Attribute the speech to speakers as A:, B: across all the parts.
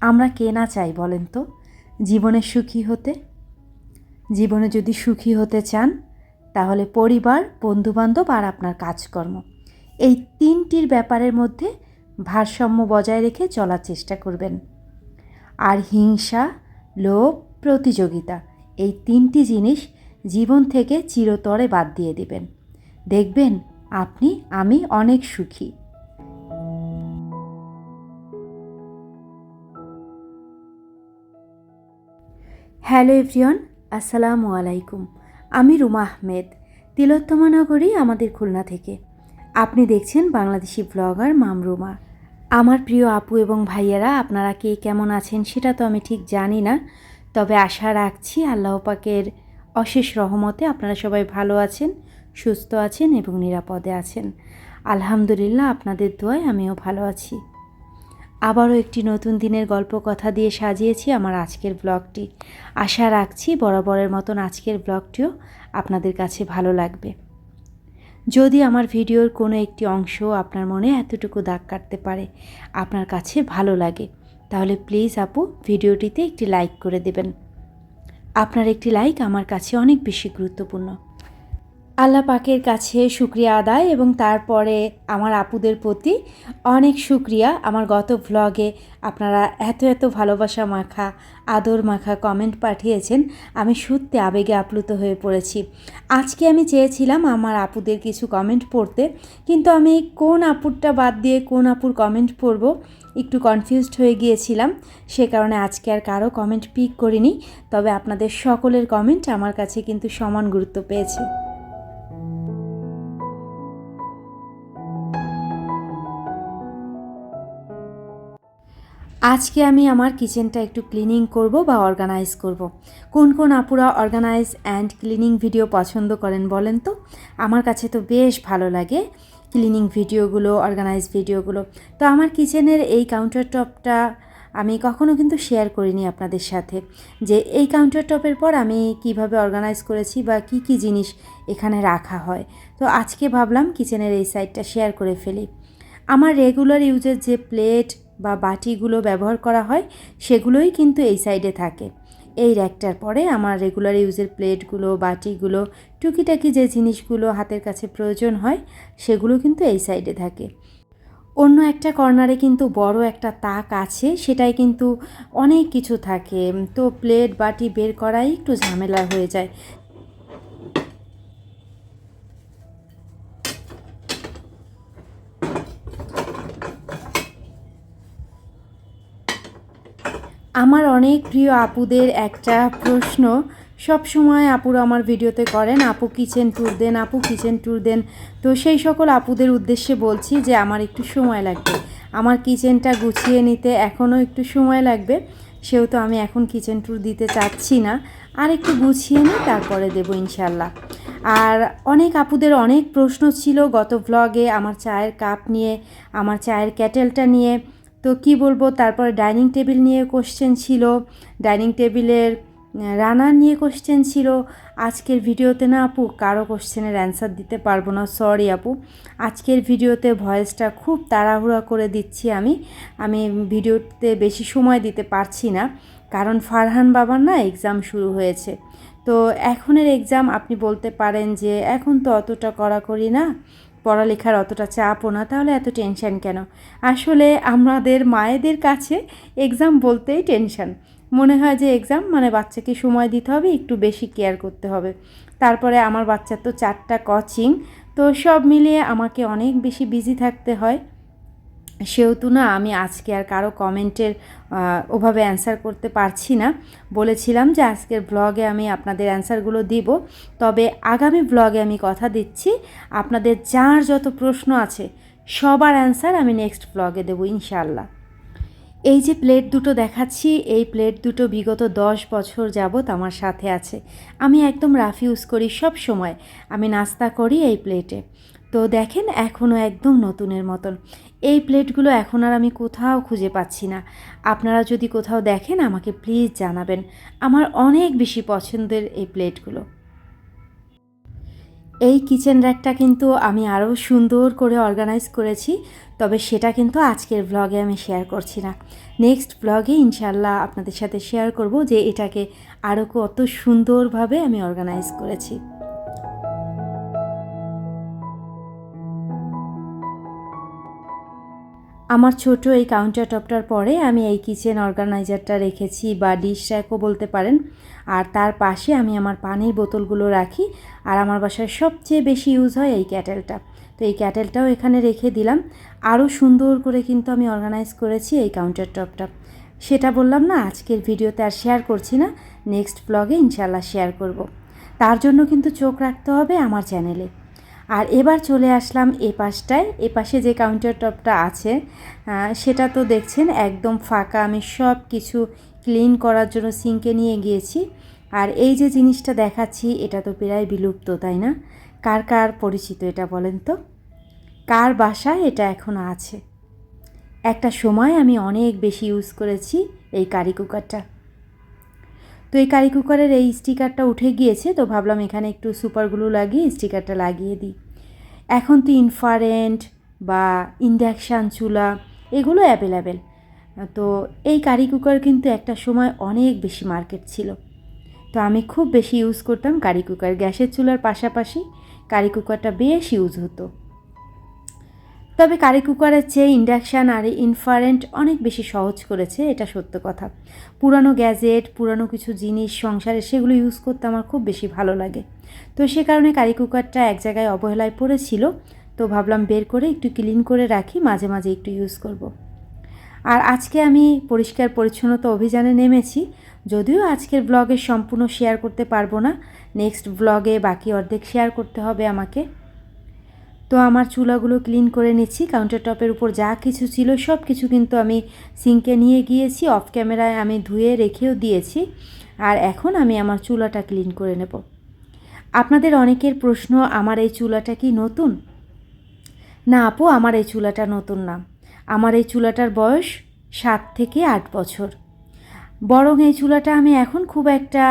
A: আমরা কে না চাই বলেন তো? জীবনে সুখী হতে? জীবনে যদি সুখী হতে চান, তাহলে পরিবার, বন্ধুবান্ধব আর আপনার কাজকর্ম। এই তিনটির ব্যাপারের মধ্যে ভারসাম্য বজায় রেখে চলার চেষ্টা করবেন। আর হিংসা, লোভ, প্রতিযোগিতা, এই তিনটি জিনিস জীবন থেকে চিরতরে বাদ দিয়ে দিবেন। দেখবেন আপনি, আমি অনেক সুখী। হ্যালো এভরিওয়ান, আসসালামু আলাইকুম। আমি রুমা আহমেদ, তিলোত্তমা নগরী, আমাদের খুলনা থেকে। আপনি দেখছেন বাংলাদেশি ব্লগার মামরুমা আমার প্রিয় আপু এবং ভাইয়েরা, আপনারা কে কেমন আছেন সেটা তো আমি ঠিক জানি না। তবে আশা রাখছি আল্লাহ পাকের অশেষ রহমতে আপনারা সবাই ভালো আছেন, সুস্থ আছেন এবং নিরাপদে আছেন। আলহামদুলিল্লাহ, আপনাদের দোয়ায় আমিও ভালো আছি। আবারও একটি নতুন দিনের গল্প কথা দিয়ে সাজিয়েছি আমার আজকের ব্লগটি। আশা রাখছি বরাবরের মতন আজকের ব্লগটিও আপনাদের কাছে ভালো লাগবে। যদি আমার ভিডিওর কোনো একটি অংশ আপনার মনে এতটুকু দাগ কাটতে পারে, আপনার কাছে ভালো লাগে, তাহলে প্লিজ আপু ভিডিওটিতে একটি লাইক করে দেবেন। আপনার একটি লাইক আমার কাছে অনেক বেশি গুরুত্বপূর্ণ। আল্লাহ পাকের কাছে শুক্রিয়া আদায় এবং তারপরে আমার আপুদের প্রতি অনেক শুক্রিয়া আমার গত ভ্লগে আপনারা এত এত ভালোবাসা মাখা, আদর মাখা কমেন্ট পাঠিয়েছেন, আমি সত্যি আবেগে আপ্লুত হয়ে পড়েছি। আজকে আমি চেয়েছিলাম আমার আপুদের কিছু কমেন্ট পড়তে, কিন্তু আমি কোন আপুরটা বাদ দিয়ে কোন আপুর কমেন্ট পড়ব, একটু কনফিউজড হয়ে গিয়েছিলাম, সে কারণে আজকে আর কারও কমেন্ট পিক করিনি, তবে আপনাদের সকলের কমেন্ট আমার কাছে কিন্তু সমান গুরুত্ব পেয়েছে। আজকে আমি আমার কিচেনটা একটু ক্লিনিং করব বা অর্গানাইজ করব। কোন কোন আপুরা অর্গানাইজ অ্যান্ড ক্লিনিং ভিডিও পছন্দ করেন বলেন তো? আমার কাছে তো বেশ ভালো লাগে ক্লিনিং ভিডিওগুলো, অর্গানাইজ ভিডিওগুলো। তো আমার কিচেনের এই কাউন্টার টপটা আমি কখনো কিন্তু শেয়ার করিনি আপনাদের সাথে। যে এই কাউন্টার টপের পর আমি কীভাবে অর্গানাইজ করেছি বা কি কি জিনিস এখানে রাখা হয়। তো আজকে ভাবলাম কিচেনের এই সাইডটা শেয়ার করে ফেলি। আমার রেগুলার ইউজের যে প্লেট বা বাটিগুলো ব্যবহার করা হয়, সেগুলোই কিন্তু এই সাইডে থাকে। এই র্যাকটার পরে আমার রেগুলার ইউজের প্লেটগুলো, বাটিগুলো, টুকিটাকি যে জিনিসগুলো হাতের কাছে প্রয়োজন হয়, সেগুলো কিন্তু এই সাইডে থাকে। অন্য একটা কর্নারে কিন্তু বড় একটা তাক আছে সেটাই কিন্তু অনেক কিছু থাকে। তো প্লেট বাটি বের করাই একটু ঝামেলা হয়ে যায়। আমার অনেক প্রিয় আপুদের একটা প্রশ্ন। সব সময় আপুরা আমার ভিডিওতে করেন, আপু কিচেন ট্যুর দেন, আপু কিচেন ট্যুর দেন। তো সেই সকল আপুদের উদ্দেশ্যে বলছি যে, আমার একটু সময় লাগবে। আমার কিচেনটা গুছিয়ে নিতে এখনও একটু সময় লাগবে। সেহেতু আমি এখন কিচেন ট্যুর দিতে চাচ্ছি না। আর একটু গুছিয়ে নিই তারপরে দেবো ইনশাল্লাহ। আর অনেক আপুদের অনেক প্রশ্ন ছিল গত ভ্লগে আমার চায়ের কাপ নিয়ে, আমার চায়ের ক্যাটেলটা নিয়ে। তো কি বলব, তারপর ডাইনিং টেবিল নিয়ে কোশ্চেন ছিল, ডাইনিং টেবিলের রানার নিয়ে কোশ্চেন ছিল। আজকের ভিডিওতে না আপু কারও কোশ্চেনের অ্যান্সার দিতে পারব না সরি আপু। আজকের ভিডিওতে ভয়েসটা খুব তাড়াহুড়া করে দিচ্ছি আমি। আমি ভিডিওতে বেশি সময় দিতে পারছি না, কারণ ফারহান বাবার না এক্সাম শুরু হয়েছে। তো এখনের এক্সাম আপনি বলতে পারেন যে এখন তো অতটা কড়াকড়ি না পড়ালেখার অতটা চাপও না, তাহলে এত টেনশান কেন? আসলে আমাদের মায়েদের কাছে এক্সাম বলতেই টেনশান মনে হয় যে এক্সাম মানে বাচ্চাকে সময় দিতে হবে, একটু বেশি কেয়ার করতে হবে। তারপরে আমার বাচ্চার তো চারটা কোচিং তো সব মিলিয়ে আমাকে অনেক বেশি বিজি থাকতে হয়। সেহেতু না আমি আজকে আর কারও কমেন্টের ওভাবে অ্যান্সার করতে পারছি না। বলেছিলাম যে আজকের ব্লগে আমি আপনাদের অ্যান্সারগুলো দিব। তবে আগামী ব্লগে আমি কথা দিচ্ছি। আপনাদের যার যত প্রশ্ন আছে, সবার অ্যান্সার আমি নেক্সট ব্লগে দেবো ইনশাল্লাহ এই যে প্লেট দুটো দেখাচ্ছি, এই প্লেট দুটো বিগত দশ বছর যাবৎ আমার সাথে আছে। আমি একদম রাফ ইউজ করি সব সময়। আমি নাস্তা করি এই প্লেটে তো দেখেন এখনও একদম নতুনের মতন। এই প্লেটগুলো এখন আর আমি কোথাও খুঁজে পাচ্ছি না। আপনারা যদি কোথাও দেখেন, আমাকে প্লিজ জানাবেন। আমার অনেক বেশি পছন্দের এই প্লেটগুলো। এই কিচেন র্যাকটা কিন্তু আমি আরও সুন্দর করে অর্গানাইজ করেছি, তবে সেটা কিন্তু আজকের ব্লগে আমি শেয়ার করছি না। নেক্সট ব্লগে ইনশাল্লাহ আপনাদের সাথে শেয়ার করব যে এটাকে আরও কত সুন্দরভাবে আমি অর্গানাইজ করেছি। আমার ছোট এই কাউন্টার টপটার পরে আমি এই কিচেন অর্গানাইজারটা রেখেছি বা ডিশ র্যাকও বলতে পারেন। আর তার পাশে আমি আমার পানির বোতলগুলো রাখি আর আমার বাসায় সবচেয়ে বেশি ইউজ হয় এই ক্যাটেলটা। তো এই ক্যাটেলটাও এখানে রেখে দিলাম। আরও সুন্দর করে কিন্তু আমি অর্গানাইজ করেছি এই কাউন্টার টপটা সেটা বললাম না, আজকের ভিডিওতে আর শেয়ার করছি না। নেক্সট ব্লগে ইনশাল্লাহ শেয়ার করব। তার জন্য কিন্তু চোখ রাখতে হবে আমার চ্যানেলে। আর এবার চলে আসলাম এ পাশটায়। এ পাশে যে কাউন্টার টপটা আছে সেটা তো দেখছেন একদম ফাঁকা। আমি সব কিছু ক্লিন করার জন্য সিঙ্কে নিয়ে গিয়েছি। আর এই যে জিনিসটা দেখাচ্ছি, এটা তো প্রায় বিলুপ্ত, তাই না? কার কার পরিচিত এটা বলেন তো? কার বাসায় এটা এখনও আছে? একটা সময় আমি অনেক বেশি ইউজ করেছি এই কারি কুকারটা। তো এই কারি কুকারের এই স্টিকারটা উঠে গিয়েছে, তো ভাবলাম এখানে একটু সুপারগুলো লাগিয়ে স্টিকারটা লাগিয়ে দিই। এখন তো ইনফারেন্ট বা ইন্ডাকশান চুলা এগুলো অ্যাভেলেবেল। তো এই কারি কুকার কিন্তু একটা সময় অনেক বেশি মার্কেট ছিল। তো আমি খুব বেশি ইউজ করতাম কারি কুকার। গ্যাসের চুলার পাশাপাশি কারি কুকারটা বেশ ইউজ হতো। তবে কারি কুকারের চেয়ে ইন্ডাকশান আর ইনফারেন্ট অনেক বেশি সহজ করেছে, এটা সত্য কথা। পুরানো গ্যাজেট পুরানো কিছু জিনিস, সংসারে সেগুলো ইউজ করতে আমার খুব বেশি ভালো লাগে। তো সে কারণে কারি কুকারটা এক জায়গায় অবহেলায় পড়েছিল, তো ভাবলাম বের করে একটু ক্লিন করে রাখি, মাঝে মাঝে একটু ইউজ করব। আর আজকে আমি পরিষ্কার পরিচ্ছন্নতা অভিযানে নেমেছি, যদিও আজকের ব্লগে সম্পূর্ণ শেয়ার করতে পারব না নেক্সট ব্লগে বাকি অর্ধেক শেয়ার করতে হবে আমাকে। তো আমার চুলাগুলো ক্লিন করে নিচ্ছি কাউন্টার টপের উপর যা কিছু ছিল সব কিছু কিন্তু আমি সিঙ্কে নিয়ে গিয়েছি অফ ক্যামেরায় আমি ধুয়ে রেখেও দিয়েছি, আর এখন আমি আমার চুলাটা ক্লিন করে নেব। আপনাদের অনেকের প্রশ্ন, আমার এই চুলাটা কি নতুন? না আপু, আমার এই চুলাটা নতুন না। আমার এই চুলাটার বয়স সাত থেকে আট বছর। বরং এই চুলাটা আমি এখন খুব একটা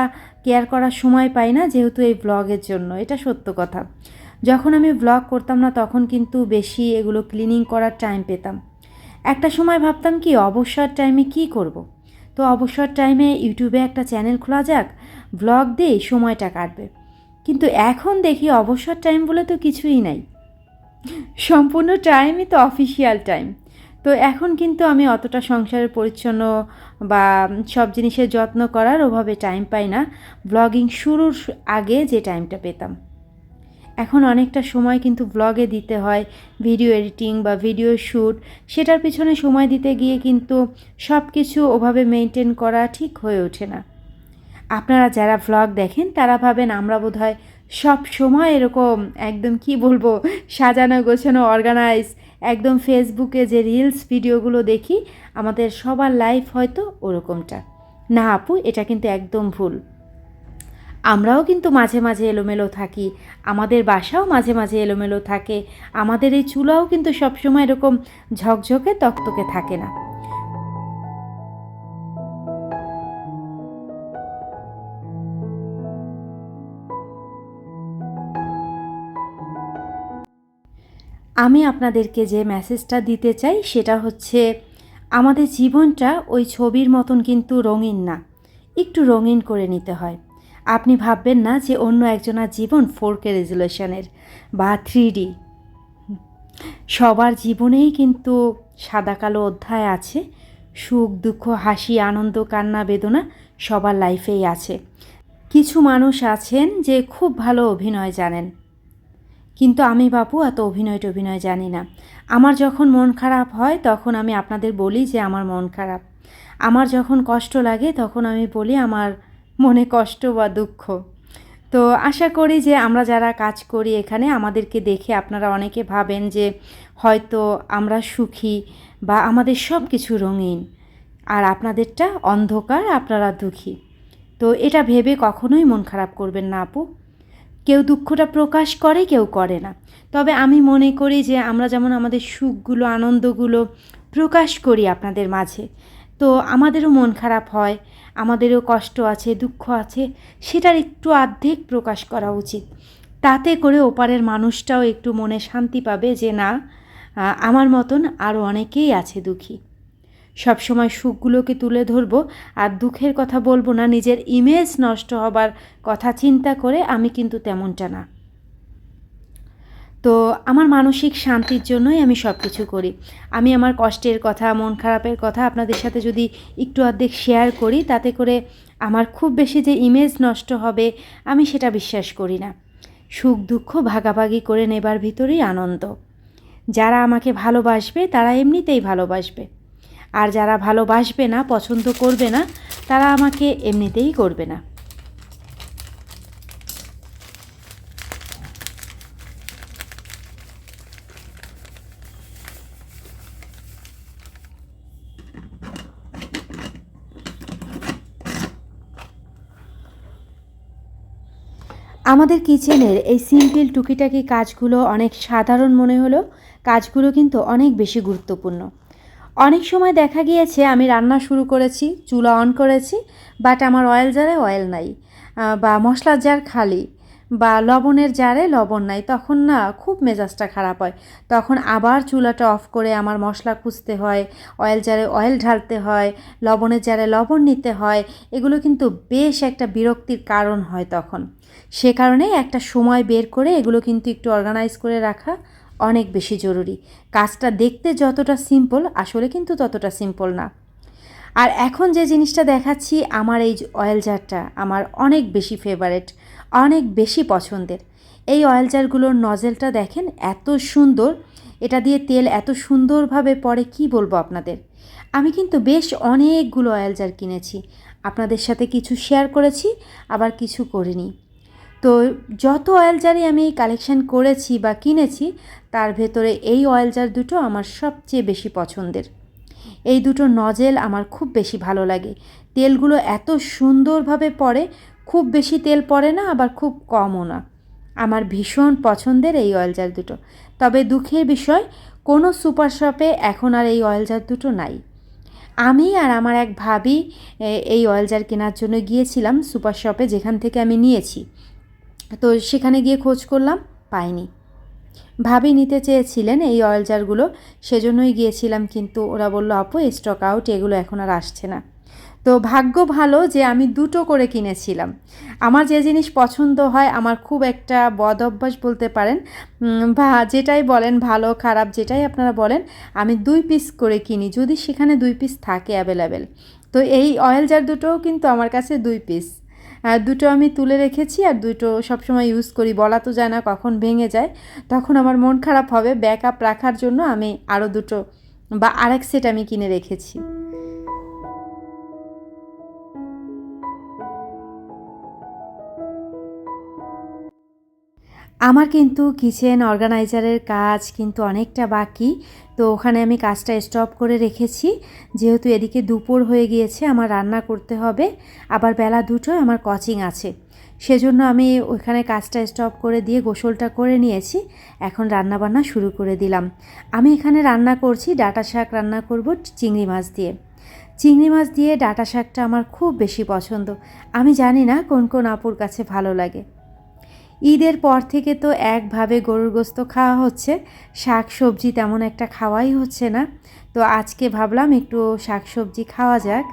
A: কেয়ার করার সময় পাই না, যেহেতু এই ব্লগের জন্য। এটা সত্য কথা। যখন আমি ব্লগ করতাম না, তখন কিন্তু বেশি এগুলো ক্লিনিং করার টাইম পেতাম। একটা সময় ভাবতাম কি, অবসর টাইমে কি করব। তো অবসর টাইমে ইউটিউবে একটা চ্যানেল খোলা যাক ব্লগ দিই সময়টা কাটবে। কিন্তু এখন দেখি অবসর টাইম বলে তো কিছুই নাই। সম্পূর্ণ টাইমই তো অফিসিয়াল টাইম তো এখন কিন্তু আমি অতটা সংসারের পরিচ্ছন্ন বা সব জিনিসের যত্ন করার ওভাবে টাইম পাই না। ব্লগিং শুরুর আগে যে টাইমটা পেতাম। এখন অনেকটা সময় কিন্তু ব্লগে দিতে হয় ভিডিও এডিটিং বা ভিডিও শ্যুট সেটার পিছনে সময় দিতে গিয়ে কিন্তু সব কিছু ওভাবে মেনটেন করা ঠিক হয়ে ওঠে না। আপনারা যারা ভ্লগ দেখেন, তারা ভাবেন আমরা বোধ হয় সব সময় এরকম একদম কি বলব, সাজানো, গোছানো অর্গানাইজ একদম ফেসবুকে যে রিলস ভিডিওগুলো দেখি, আমাদের সবার লাইফ হয়তো ওরকমটা। না আপু, এটা কিন্তু একদম ভুল। আমরাও কিন্তু মাঝে মাঝে এলোমেলো থাকি। আমাদের বাসাও মাঝে মাঝে এলোমেলো থাকে। আমাদের এই চুলাও কিন্তু সবসময় এরকম ঝকঝকে তকতকে থাকে না। আমি আপনাদেরকে যে মেসেজটা দিতে চাই সেটা হচ্ছে, আমাদের জীবনটা ওই ছবির মতন কিন্তু রঙিন না। একটু রঙিন করে নিতে হয়। আপনি ভাববেন না যে অন্য একজনের জীবন ফোর কে রেজুলেশনের বা থ্রি ডি সবার জীবনেই কিন্তু সাদা কালো অধ্যায় আছে। সুখ, দুঃখ, হাসি, আনন্দ, কান্না, বেদনা সবার লাইফেই আছে। কিছু মানুষ আছেন যে খুব ভালো অভিনয় জানেন। কিন্তু আমি বাপু এত অভিনয় টভিনয় জানি না। আমার যখন মন খারাপ হয় তখন আমি আপনাদের বলি যে আমার মন খারাপ। আমার যখন কষ্ট লাগে তখন আমি বলি আমার মনে কষ্ট বা দুঃখ। তো আশা করি যে আমরা যারা কাজ করি এখানে, আমাদেরকে দেখে আপনারা অনেকে ভাবেন যে হয়তো আমরা সুখী বা আমাদের সব কিছু রঙিন আর আপনাদেরটা অন্ধকার, আপনারা দুঃখী। তো এটা ভেবে কখনোই মন খারাপ করবেন না আপু। কেউ দুঃখটা প্রকাশ করে, কেউ করে না। তবে আমি মনে করি যে আমরা যেমন আমাদের সুখগুলো, আনন্দগুলো প্রকাশ করি আপনাদের মাঝে, তো আমাদেরও মন খারাপ হয়। আমাদেরও কষ্ট আছে, দুঃখ আছে, সেটার একটু আর্ধেক প্রকাশ করা উচিত। তাতে করে ওপারের মানুষটাও একটু মনে শান্তি পাবে যে না আমার মতন আরও অনেকেই আছে দুঃখী। সবসময় সুখগুলোকে তুলে ধরবো আর দুঃখের কথা বলব না, নিজের ইমেজ নষ্ট হবার কথা চিন্তা করে আমি কিন্তু তেমনটা না। তো আমার মানসিক শান্তির জন্যই আমি সব কিছু করি। আমি আমার কষ্টের কথা, মন খারাপের কথা আপনাদের সাথে যদি একটু অর্ধেক শেয়ার করি, তাতে করে আমার খুব বেশি যে ইমেজ নষ্ট হবে, আমি সেটা বিশ্বাস করি না। সুখ, দুঃখ ভাগাভাগি করে নেবার ভিতরেই আনন্দ। যারা আমাকে ভালোবাসবে, তারা এমনিতেই ভালোবাসবে। আর যারা ভালোবাসবে না, পছন্দ করবে না, তারা আমাকে এমনিতেই করবে না। আমাদের কিচেনের এই সিম্পল টুকিটাকি কাজগুলো অনেক সাধারণ মনে হলো। কাজগুলো কিন্তু অনেক বেশি গুরুত্বপূর্ণ। অনেক সময় দেখা গিয়েছে, আমি রান্না শুরু করেছি, চুলা অন করেছি বাট আমার অয়েল জারে অয়েল নাই বা মশলার জার খালি। বা লবণের জারে লবণ নাই, তখন না খুব মেজাজটা খারাপ হয়। তখন আবার চুলাটা অফ করে আমার মশলা খুঁজতে হয়, অয়েল জারে অয়েল ঢালতে হয়, লবণের জারে লবণ নিতে হয়, এগুলো কিন্তু বেশ একটা বিরক্তির কারণ হয় তখন। সে কারণে একটা সময় বের করে এগুলো কিন্তু একটু অর্গানাইজ করে রাখা অনেক বেশি জরুরি। কাজটা দেখতে যতটা সিম্পল আসলে কিন্তু ততটা সিম্পল না। আর এখন যে জিনিসটা দেখাচ্ছি, আমার এই অয়েল জারটা, আমার অনেক বেশি ফেভারেট অনেক বেশি পছন্দের। এই অয়েল জারগুলোর নজেলটা দেখেন, এত সুন্দর। এটা দিয়ে তেল এত সুন্দরভাবে পড়ে, কি বলব আপনাদের? আমি কিন্তু বেশ অনেকগুলো অয়েল জার কিনেছি। আপনাদের সাথে কিছু শেয়ার করেছি, আবার কিছু করিনি। তো যত অয়েল জারই আমি কালেকশন করেছি বা কিনেছি, তার ভেতরে এই অয়েল জার দুটো আমার সবচেয়ে বেশি পছন্দের। এই দুটো নজেল আমার খুব বেশি ভালো লাগে। তেলগুলো এত সুন্দরভাবে পড়ে খুব বেশি তেল পড়ে না, আবার খুব কমও না। আমার ভীষণ পছন্দের এই অয়েল জার দুটো। তবে দুঃখের বিষয়, কোনো সুপার শপে এখন আর এই অয়েল জার দুটো নাই। আমি আর আমার এক ভাবি এই অয়েল জার কেনার জন্য গিয়েছিলাম সুপার শপে যেখান থেকে আমি নিয়েছি। তো সেখানে গিয়ে খোঁজ করলাম, পাইনি। ভাবি নিতে চেয়েছিলেন এই অয়েল জারগুলো সেজন্যই গিয়েছিলাম, কিন্তু ওরা বলল, আপু স্টক আউট এগুলো এখন আর আসছে না। তো ভাগ্য ভালো যে আমি দুটো করে কিনেছিলাম। আমার যে জিনিস পছন্দ হয়, আমার খুব একটা বদ অভ্যাস বলতে পারেন বা যেটাই বলেন, ভালো, খারাপ, যেটাই আপনারা বলেন, আমি দুই পিস করে কিনি, যদি সেখানে দুই পিস থাকে অ্যাভেলেবেল তো এই অয়েল জার দুটোও কিন্তু আমার কাছে দুই পিস দুটো আমি তুলে রেখেছি আর দুটো সবসময় ইউজ করি, বলা তো যায় না কখন ভেঙে যায়, তখন আমার মন খারাপ হবে ব্যাক আপ রাখার জন্য আমি আরও দুটো বা আরেক সেট আমি কিনে রেখেছি। আমার কিন্তু কিচেন অর্গানাইজারের কাজ কিন্তু অনেকটা বাকি। তো ওখানে আমি কাজটা স্টপ করে রেখেছি। যেহেতু এদিকে দুপুর হয়ে গিয়েছে, আমার রান্না করতে হবে। আবার বেলা দুটোয় আমার কোচিং আছে। সেজন্য আমি ওইখানে কাজটা স্টপ করে দিয়ে গোসলটা করে নিয়েছি। এখন রান্না বান্না শুরু করে দিলাম। আমি এখানে রান্না করছি, ডাটা শাক রান্না করব চিংড়ি মাছ দিয়ে। চিংড়ি মাছ দিয়ে ডাটা শাকটা আমার খুব বেশি পছন্দ। আমি জানি না কোন কোন আপুর কাছে ভালো লাগে। ঈদের পর থেকে তো একভাবে গরুর গোস্ত খাওয়া হচ্ছে। শাক সবজি তেমন একটা খাওয়াই হচ্ছে না। তো আজকে ভাবলাম একটু শাক সবজি খাওয়া যাক।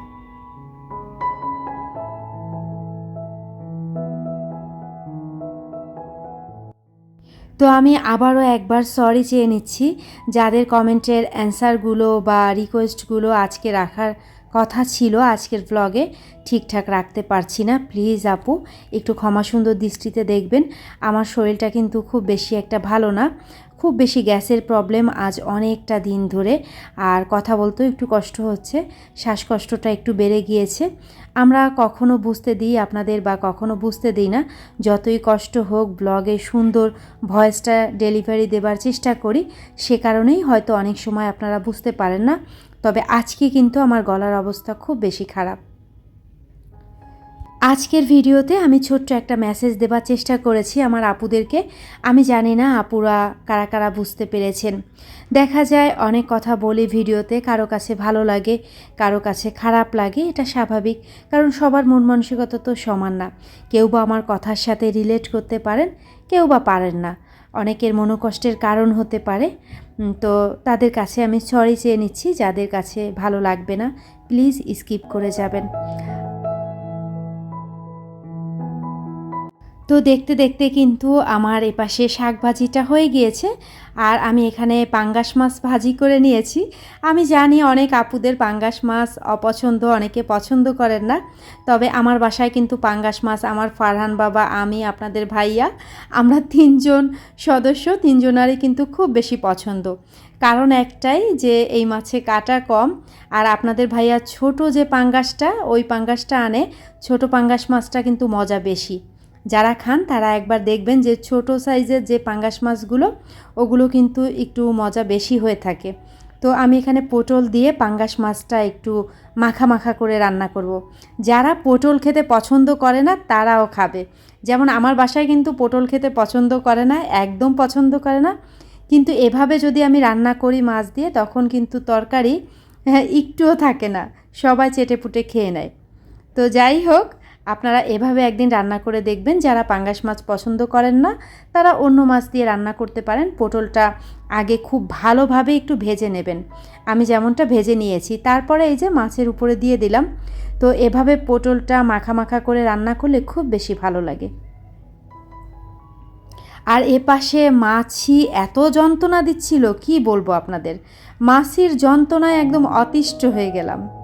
A: তো আমি আবারও একবার সরি চেয়ে নিচ্ছি। যাদের কমেন্টের অ্যান্সারগুলো বা রিকোয়েস্টগুলো আজকে রাখার কথা ছিল আজকের ব্লগে ঠিকঠাক রাখতে পারছি না প্লিজ আপু, একটু ক্ষমা সুন্দর দৃষ্টিতে দেখবেন। আমার শরীরটা কিন্তু খুব বেশি একটা ভালো না। খুব বেশি গ্যাসের প্রবলেম আজ অনেকটা দিন ধরে। আর কথা বলতেও একটু কষ্ট হচ্ছে, শ্বাসকষ্টটা একটু বেড়ে গিয়েছে। আমরা কখনো বুঝতে দিই আপনাদের বা কখনো বুঝতে দিই না। যতই কষ্ট হোক, ব্লগে সুন্দর ভয়েসটা ডেলিভারি দেবার চেষ্টা করি। সে কারণেই হয়তো অনেক সময় আপনারা বুঝতে পারেন না। তবে আজকে কিন্তু আমার গলার অবস্থা খুব বেশি খারাপ। আজকের ভিডিওতে আমি ছোট্ট একটা মেসেজ দেবার চেষ্টা করেছি আমার আপুদেরকে। আমি জানি না আপুরা কারা কারা বুঝতে পেরেছেন। দেখা যায় অনেক কথা বলি ভিডিওতে, কারও কাছে ভালো লাগে, কারও কাছে খারাপ লাগে, এটা স্বাভাবিক। কারণ সবার মন মানসিকতা তো সমান না। কেউ বা আমার কথার সাথে রিলেট করতে পারেন, কেউ বা পারেন না। অনেকের মনোকষ্টের কারণ হতে পারে। তো তাদের কাছে আমি সরি চেয়ে নিচ্ছি, যাদের কাছে ভালো লাগবে না প্লিজ স্কিপ করে যাবেন। তো দেখতে দেখতে কিন্তু আমার এপাশে শাক ভাজিটা হয়ে গিয়েছে, আর আমি এখানে পাঙ্গাস মাছ ভাজি করে নিয়েছি। আমি জানি অনেক আপুদের পাঙ্গাস মাছ অপছন্দ, অনেকে পছন্দ করেন না, তবে আমার বাসায় কিন্তু পাঙ্গাস মাছ আমার ফারহান বাবা, আমি, আপনাদের ভাইয়া, আমরা তিনজন সদস্য, তিনজনারই কিন্তু খুব বেশি পছন্দ। কারণ একটাই যে এই মাছে কাটা কম, আর আপনাদের ভাইয়া ছোট যে পাঙ্গাসটা, ওই পাঙ্গাসটা আনে, ছোট পাঙ্গাস মাছটা কিন্তু মজা বেশি। যারা খান তারা একবার দেখবেন যে ছোট সাইজের যে পাঙ্গাস মাছগুলো ওগুলো কিন্তু একটু মজা বেশি হয়ে থাকে। তো আমি এখানে পটল দিয়ে পাঙ্গাস মাছটা একটু মাখা মাখা করে রান্না করব। যারা পটল খেতে পছন্দ করে না তারাও খাবে। যেমন আমার বাসায় কিন্তু পটল খেতে পছন্দ করে না একদম পছন্দ করে না। কিন্তু এভাবে যদি আমি রান্না করি মাছ দিয়ে তখন কিন্তু তরকারি হ্যাঁ, একটুও থাকে না। সবাই চেটে পুটে খেয়ে নেয়। তো যাই হোক আপনারা এভাবে একদিন রান্না করে দেখবেন, যারা পাঙ্গাস মাছ পছন্দ করেন না, তারা অন্য মাছ দিয়ে রান্না করতে পারেন। পটলটা আগে খুব ভালোভাবে একটু ভেজে নেবেন। আমি যেমনটা ভেজে নিয়েছি, তারপরে এই যে মাছের উপরে দিয়ে দিলাম। তো এভাবে পটলটা মাখা মাখা করে রান্না করলে খুব বেশি ভালো লাগে। আর এ পাশে মাছি এত যন্ত্রণা দিচ্ছিল, কি বলব আপনাদের? মাছির যন্ত্রণায় একদম অতিষ্ঠ হয়ে গেলাম।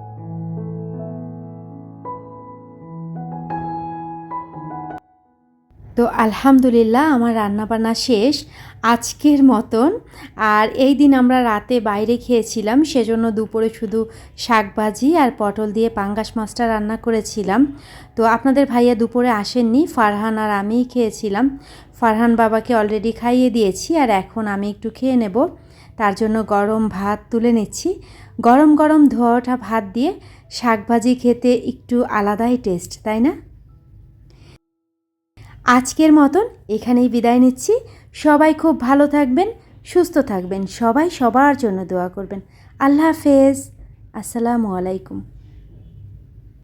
A: তো আলহামদুলিল্লাহ আমার রান্নাবান্না শেষ আজকের মতন। আর এই দিন আমরা রাতে বাইরে খেয়েছিলাম, সেজন্য দুপুরে শুধু শাকভাজি আর পটল দিয়ে পাঙ্গাস মাছটা রান্না করেছিলাম। তো আপনাদের ভাইয়া দুপুরে আসেননি, ফারহান আর আমিই খেয়েছিলাম। ফারহান বাবাকে অলরেডি খাইয়ে দিয়েছি আর এখন আমি একটু খেয়ে নেব। তার জন্য গরম ভাত তুলে নিচ্ছি। গরম গরম ধোয়া ওঠা ভাত দিয়ে শাকভাজি খেতে একটু আলাদাই টেস্ট তাই না? আজকের মতন এখানেই বিদায় নিচ্ছি। সবাই খুব ভালো থাকবেন, সুস্থ থাকবেন। সবাই সবার জন্য দোয়া করবেন। আল্লাহ হাফেজ। আসসালামু আলাইকুম।